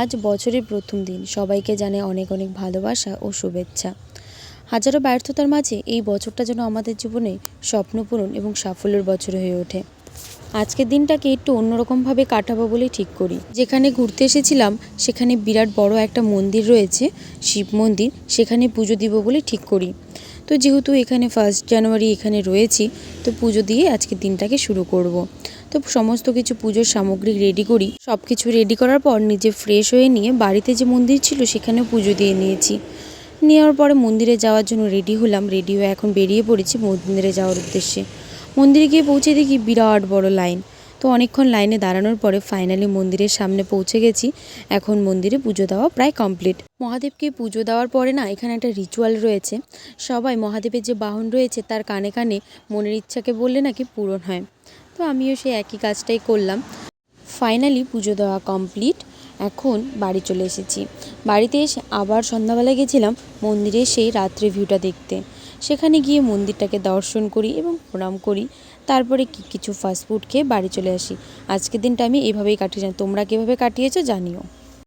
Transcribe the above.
আজ বছরের প্রথম দিন। সবাইকে জানে অনেক অনেক ভালোবাসা ও শুভেচ্ছা। হাজারো ব্যর্থতার মাঝে এই বছরটা যেন আমাদের জীবনে স্বপ্নপূরণ এবং সাফল্যের বছর হয়ে ওঠে। আজকের দিনটাকে একটু অন্যরকমভাবে কাটাবো বলে ঠিক করি। যেখানে ঘুরতে এসেছিলাম, সেখানে বিরাট বড় একটা মন্দির রয়েছে, শিব মন্দির। সেখানে পুজো দিব বলে ঠিক করি। তো যেহেতু এখানে ফার্স্ট জানুয়ারি এখানে রয়েছি, তো পুজো দিয়ে আজকের দিনটাকে শুরু করব। তো সমস্ত কিছু পুজোর সামগ্রী রেডি করি। সব কিছু রেডি করার পর নিজে ফ্রেশ হয়ে নিয়ে বাড়িতে যে মন্দির ছিল সেখানেও পুজো দিয়ে নিয়েছি। নেওয়ার পরে মন্দিরে যাওয়ার জন্য রেডি হলাম রেডি হয়ে এখন বেরিয়ে পড়েছি মন্দিরে যাওয়ার উদ্দেশ্যে। মন্দিরে গিয়ে পৌঁছে দেখি বিরাট বড় লাইন তো অনেকক্ষণ লাইনে দাঁড়ানোর পরে ফাইনালি মন্দিরের সামনে পৌঁছে গেছি। এখন মন্দিরে পুজো দেওয়া প্রায় কমপ্লিট মহাদেবকে পুজো দেওয়ার পরে না এখানে একটা রিচুয়াল রয়েছে। সবাই মহাদেবের যে বাহন রয়েছে তার কানে কানে মনের ইচ্ছাকে বললে নাকি পূরণ হয়। আমিও সেই একই কাজটাই করলাম। ফাইনালি পুজো দেওয়া কমপ্লিট এখন বাড়ি চলে এসেছি। বাড়িতে এসে আবার সন্ধ্যাবেলা গেছিলাম মন্দিরে সেই রাত্রে ভিউটা দেখতে। সেখানে গিয়ে মন্দিরটাকে দর্শন করি এবং প্রণাম করি। তারপরে কি কিছু ফাস্টফুড খেয়ে বাড়ি চলে আসি। আজকের দিনটা আমি এভাবেই কাটিয়ে তোমরা কীভাবে কাটিয়েছো জানিও।